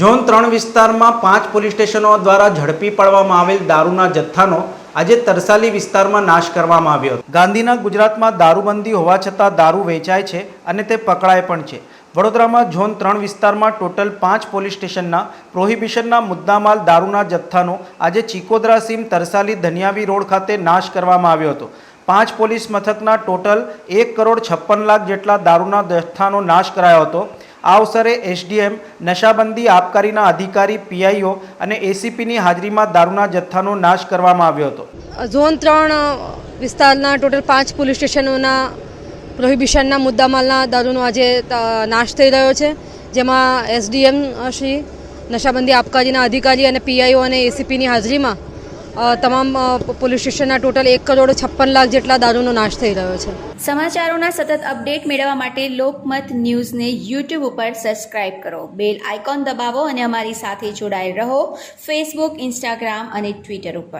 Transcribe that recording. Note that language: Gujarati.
ઝોન ત્રણ વિસ્તારમાં પાંચ પોલીસ સ્ટેશનો દ્વારા ઝડપી પાડવામાં આવેલ દારૂના જથ્થાનો આજે તરસાલી વિસ્તારમાં નાશ કરવામાં આવ્યો હતો. ગાંધીના ગુજરાતમાં દારૂબંધી હોવા છતાં દારૂ વેચાય છે અને તે પકડાય પણ છે. વડોદરામાં ઝોન ત્રણ વિસ્તારમાં ટોટલ પાંચ પોલીસ સ્ટેશનના પ્રોહિબિશનના મુદ્દામાલ દારૂના જથ્થાનો આજે ચિકોદરા સીમ તરસાલી ધનિયાવી રોડ ખાતે નાશ કરવામાં આવ્યો હતો. પાંચ પોલીસ મથકના ટોટલ એક કરોડ છપ્પન લાખ જેટલા દારૂના જથ્થાનો નાશ કરાયો હતો. આ અવસરે એસડીએમ, નશાબંધી આબકારીના અધિકારી, પીઆઈઓ અને એસીપીની હાજરીમાં દારૂના જથ્થાનો નાશ કરવામાં આવ્યો હતો. ઝોન ત્રણ વિસ્તારના ટોટલ પાંચ પોલીસ સ્ટેશનોના પ્રોહિબિશનના મુદ્દામાલના દારૂનો આજે નાશ થઈ રહ્યો છે, જેમાં એસડીએમ શ્રી નશાબંધી આબકારીના અધિકારી અને પીઆઈઓ અને એસીપીની હાજરીમાં તમામ પોલીસ સ્ટેશનના ટોટલ એક કરોડ છપ્પન લાખ જેટલા દારૂનો નાશ થઈ રહ્યો છે. સમાચારોના સતત અપડેટ મેળવવા માટે લોકમત ન્યૂઝને યુટ્યુબ ઉપર સબસ્ક્રાઇબ કરો. બેલ આઇકોન દબાવો અને અમારી સાથે જોડાયેલ રહો. ફેસબુક ઇન્સ્ટાગ્રામ અને ટ્વિટર ઉપર.